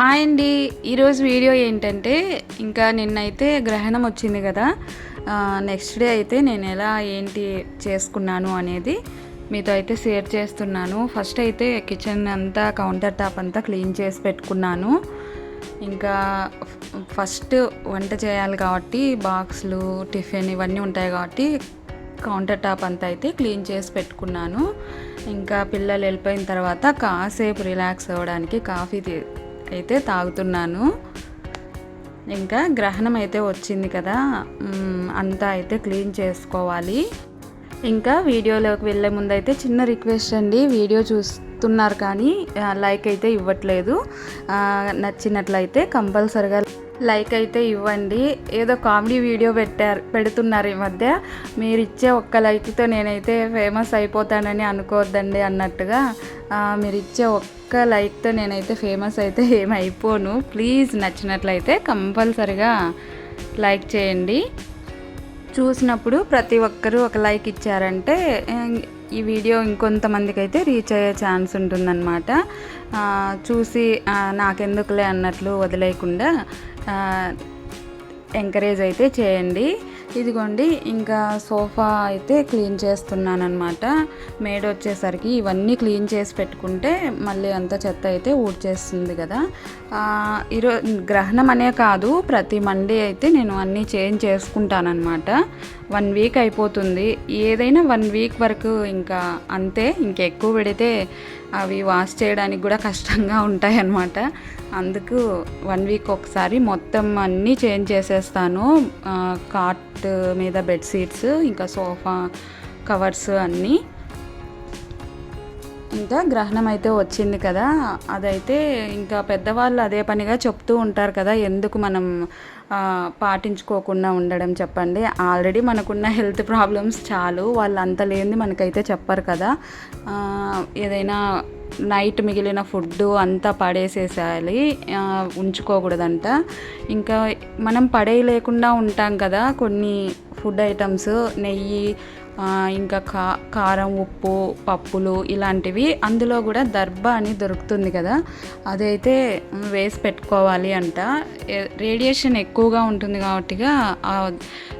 Hi అండి. ఈరోజు video ఏంటంటే ఇంకా నిన్నైతే గ్రహణం వచ్చింది కదా. నెక్స్ట్ డే అయితే నేను ఎలా ఏంటి చేసుకున్నాను అనేది మీతో అయితే షేర్ చేస్తున్నాను. ఫస్ట్ అయితే కిచెన్ అంతా కౌంటర్ టాప్ అంతా క్లీన్ చేసి పెట్టుకున్నాను. ఇంకా ఫస్ట్ వంట చేయాలి కాబట్టి బాక్స్లు టిఫిన్ ఇవన్నీ ఉంటాయి కాబట్టి కౌంటర్ టాప్ అంతా అయితే క్లీన్ చేసి పెట్టుకున్నాను. ఇంకా పిల్లలు వెళ్ళిపోయిన తర్వాత కాసేపు రిలాక్స్ అవ్వడానికి కాఫీ అయితే తాగుతున్నాను. ఇంకా గ్రహణం అయితే వచ్చింది కదా. అంతా అయితే క్లీన్ చేసుకోవాలి. ఇంకా వీడియోలోకి వెళ్ళే ముందు అయితే చిన్న రిక్వెస్ట్ అండి. వీడియో చూస్తున్నారు కానీ లైక్ అయితే ఇవ్వట్లేదు. నచ్చినట్లయితే కంపల్సరిగా లైక్ అయితే ఇవ్వండి. ఏదో కామెడీ వీడియో పెట్టారు పెడుతున్నారు ఈ మధ్య. మీరు ఇచ్చే ఒక్క లైక్తో నేనైతే ఫేమస్ అయిపోతానని అనుకోవద్దండి అన్నట్టుగా. మీరు ఇచ్చే ఒక్క లైక్తో నేనైతే ఫేమస్ అయితే ఏమైపోను. ప్లీజ్ నచ్చినట్లయితే కంపల్సరిగా లైక్ చేయండి. చూసినప్పుడు ప్రతి ఒక్కరూ ఒక లైక్ ఇచ్చారంటే ఈ వీడియో ఇంకొంతమందికి అయితే రీచ్ అయ్యే ఛాన్స్ ఉంటుందన్నమాట. చూసి నాకెందుకులే అన్నట్లు వదిలేయకుండా ఎంకరేజ్ అయితే చేయండి. ఇదిగోండి ఇంకా సోఫా అయితే క్లీన్ చేస్తున్నాను అనమాట మేడ్ వచ్చేసరికి ఇవన్నీ క్లీన్ చేసి పెట్టుకుంటే మళ్ళీ అంత చెత్త అయితే ఊడ్చేస్తుంది కదా. ఈరో గ్రహణం అనే కాదు ప్రతి మండే అయితే నేను అన్నీ చేంజ్ చేసుకుంటానన్నమాట. వన్ వీక్ అయిపోతుంది. ఏదైనా వన్ వీక్ వరకు ఇంకా అంతే ఇంకెక్కువ పెడితే అవి వాష్ చేయడానికి కూడా కష్టంగా ఉంటాయి అన్నమాట అందుకు వన్ వీక్ ఒకసారి మొత్తం అన్నీ చేంజ్ చేసేస్తాను. కార్ట్ కాట్ మీద బెడ్షీట్స్ ఇంకా సోఫా కవర్స్ అన్నీ. ఇంకా గ్రహణం అయితే వచ్చింది కదా అదైతే ఇంకా పెద్దవాళ్ళు అదే పనిగా చెప్తూ ఉంటారు కదా ఎందుకు మనం పాటించుకోకుండా ఉండడం చెప్పండి. ఆల్రెడీ మనకున్న హెల్త్ ప్రాబ్లమ్స్ చాలు వాళ్ళు అంత లేనిది మనకైతే చెప్పరు కదా. ఏదైనా నైట్ మిగిలిన ఫుడ్ అంతా పడేసేసాలి ఉంచుకోకూడదంట. ఇంకా మనం పడేయలేకుండా ఉంటాం కదా కొన్ని ఫుడ్ ఐటమ్స్ నెయ్యి ఇంకా కా కారం ఉప్పు పప్పులు ఇలాంటివి. అందులో కూడా దర్భ అని దొరుకుతుంది కదా. అదైతే వేసి పెట్టుకోవాలి అంట. రేడియేషన్ ఎక్కువగా ఉంటుంది కాబట్టిగా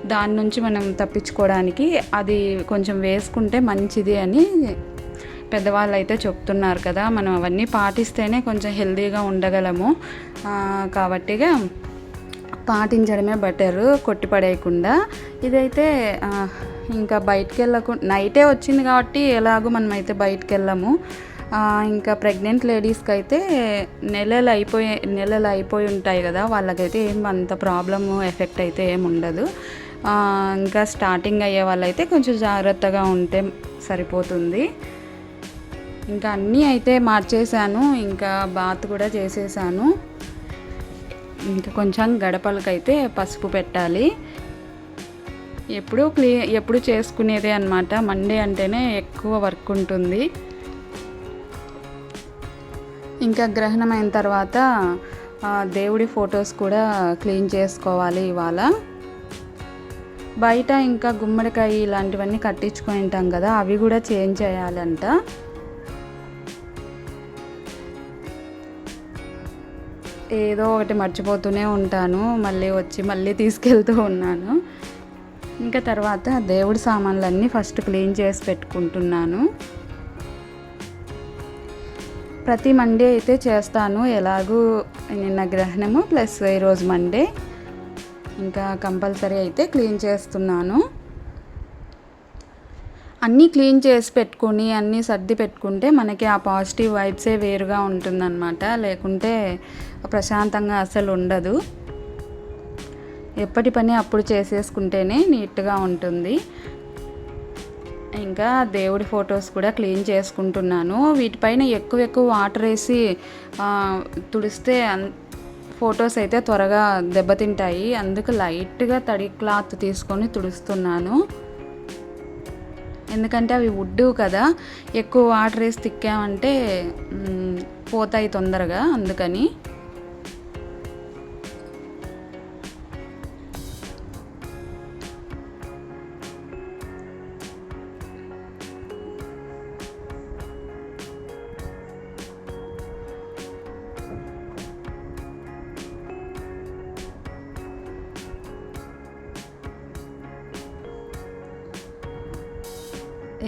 దాని నుంచి మనం తప్పించుకోవడానికి అది కొంచెం వేసుకుంటే మంచిది అని పెద్దవాళ్ళు అయితే చెప్తున్నారు కదా. మనం అవన్నీ పాటిస్తేనే కొంచెం హెల్తీగా ఉండగలము. కాబట్టిగా పాటించడమే బెటరు కొట్టిపడేయకుండా ఇదైతే ఇంకా బయటికి వెళ్ళకుండా నైటే వచ్చింది కాబట్టి ఎలాగో మనమైతే అయితే బయటికి ఇంకా ప్రెగ్నెంట్ లేడీస్కి అయితే నెలలు అయిపోయి నెలలు అయిపోయి ఉంటాయి కదా వాళ్ళకైతే ఏం అంత ప్రాబ్లమ్ ఎఫెక్ట్ అయితే ఏం ఉండదు. ఇంకా స్టార్టింగ్ అయ్యే వాళ్ళైతే కొంచెం జాగ్రత్తగా ఉంటే సరిపోతుంది. ఇంకా అన్నీ అయితే మార్చేసాను ఇంకా బాత్ కూడా చేసేసాను ఇంకా కొంచెం గడపలకైతే పసుపు పెట్టాలి. ఎప్పుడు క్లీ ఎప్పుడు చేసుకునేదే అనమాట మండే అంటేనే ఎక్కువ వర్క్ ఉంటుంది. ఇంకా గ్రహణం అయిన తర్వాత దేవుడి ఫొటోస్ కూడా క్లీన్ చేసుకోవాలి ఇవాళ. బయట ఇంకా గుమ్మడికాయ ఇలాంటివన్నీ కట్టించుకొని ఉంటాం కదా అవి కూడా చేంజ్ చేయాలంట. ఏదో ఒకటి మర్చిపోతూనే ఉంటాను. మళ్ళీ వచ్చి మళ్ళీ తీసుకెళ్తూ ఉన్నాను. ఇంకా తర్వాత దేవుడి సామాన్లన్నీ ఫస్ట్ క్లీన్ చేసి పెట్టుకుంటున్నాను. ప్రతి మండే అయితే చేస్తాను. ఎలాగూ నిన్న గ్రహణము ప్లస్ ఈరోజు మండే. ఇంకా కంపల్సరీ అయితే క్లీన్ చేస్తున్నాను. అన్నీ క్లీన్ చేసి పెట్టుకుని అన్నీ సర్ది పెట్టుకుంటే మనకి ఆ పాజిటివ్ వైబ్సే వేరుగా ఉంటుందన్నమాట. లేకుంటే ప్రశాంతంగా అసలు ఉండదు. ఎప్పటి పని అప్పుడు చేసేసుకుంటేనే నీట్గా ఉంటుంది. ఇంకా దేవుడి ఫొటోస్ కూడా క్లీన్ చేసుకుంటున్నాను. వీటిపైన ఎక్కువ ఎక్కువ వాటర్ వేసి తుడిస్తే అన్- ఫొటోస్ అయితే త్వరగా దెబ్బతింటాయి. అందుకు లైట్గా తడి క్లాత్ తీసుకొని తుడుస్తున్నాను. ఎందుకంటే అవి వుడ్ కదా. ఎక్కువ వాటర్ వేసి తిక్కామంటే పోతాయి తొందరగా అందుకని.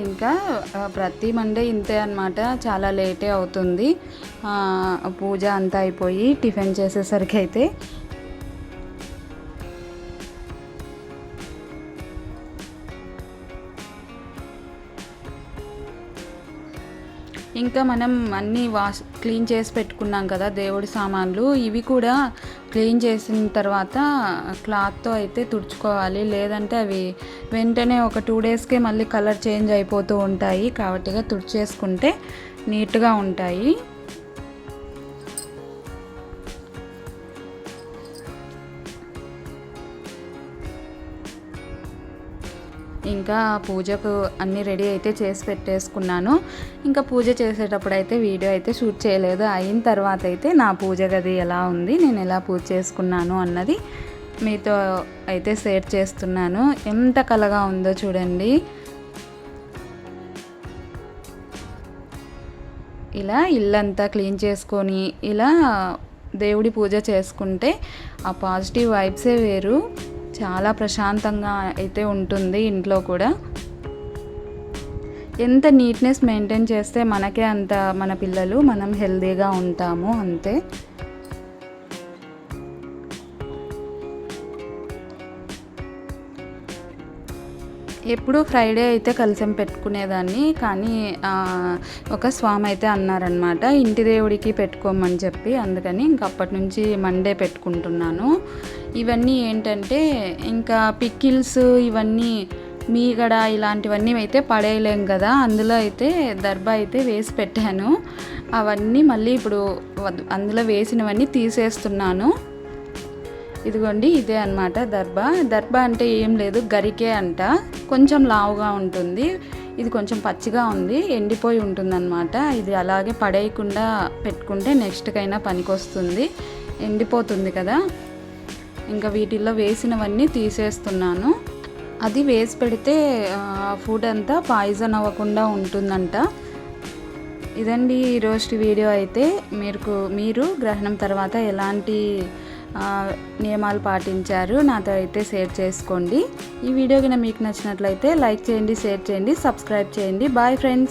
ఇంకా ప్రతి మండే ఇంతే అనమాట చాలా లేటే అవుతుంది. పూజ అంతా అయిపోయి టిఫిన్ చేసేసరికి అయితే. ఇంకా మనం అన్నీ వాష్ క్లీన్ చేసి పెట్టుకున్నాం కదా దేవుడి సామాన్లు. ఇవి కూడా క్లీన్ చేసిన తర్వాత క్లాత్తో అయితే తుడుచుకోవాలి. లేదంటే అవి వెంటనే ఒక టూ డేస్కే మళ్ళీ కలర్ చేంజ్ అయిపోతూ ఉంటాయి. కాబట్టిగా తుడిచేసుకుంటే నీట్గా ఉంటాయి. ఇంకా పూజకు అన్నీ రెడీ అయితే చేసి పెట్టేసుకున్నాను. ఇంకా పూజ చేసేటప్పుడు అయితే వీడియో అయితే షూట్ చేయలేదు. అయిన తర్వాత అయితే నా పూజ గది ఎలా ఉంది నేను ఎలా పూజ చేసుకున్నాను అన్నది మీతో అయితే షేర్ చేస్తున్నాను. ఎంత కలగా ఉందో చూడండి. ఇలా ఇల్లంతా క్లీన్ చేసుకొని ఇలా దేవుడి పూజ చేసుకుంటే ఆ పాజిటివ్ వైబ్సే వేరు. చాలా ప్రశాంతంగా అయితే ఉంటుంది ఇంట్లో కూడా. ఎంత నీట్నెస్ మెయింటైన్ చేస్తే మనకే అంత మన పిల్లలు మనం హెల్తీగా ఉంటాము అంతే. ఎప్పుడు ఫ్రైడే అయితే కలిసం పెట్టుకునేదాన్ని కానీ ఒక స్వామి అయితే అన్నారనమాట ఇంటి దేవుడికి పెట్టుకోమని చెప్పి అందుకని ఇంక అప్పటి నుంచి మండే పెట్టుకుంటున్నాను. ఇవన్నీ ఏంటంటే ఇంకా పికిల్స్ ఇవన్నీ మీగడ ఇలాంటివన్నీ అయితే పడేయలేం కదా అందులో అయితే దర్బా అయితే వేసి పెట్టాను. అవన్నీ మళ్ళీ ఇప్పుడు అందులో వేసినవన్నీ తీసేస్తున్నాను. ఇదిగోండి ఇదే అన్నమాట దర్బా. దర్బా అంటే ఏం లేదు గరికే అంట. కొంచెం లావుగా ఉంటుంది. ఇది కొంచెం పచ్చిగా ఉంది ఎండిపోయి ఉంటుందన్నమాట. ఇది అలాగే పడేయకుండా పెట్టుకుంటే నెక్స్ట్కైనా పనికొస్తుంది. ఎండిపోతుంది కదా. ఇంకా వీటిల్లో వేసినవన్నీ తీసేస్తున్నాను. అది వేసి పెడితే ఫుడ్ అంతా పాయిజన్ అవ్వకుండా ఉంటుందంట. ఇదండి ఈరోజు వీడియో అయితే. మీరు మీరు గ్రహణం తర్వాత ఎలాంటి నియమాలు పాటించారు. నాతో అయితే షేర్ చేసుకోండి. ఈ వీడియో కనుక మీకు నచ్చినట్లయితే లైక్ చేయండి షేర్ చేయండి సబ్స్క్రైబ్ చేయండి. Bye friends.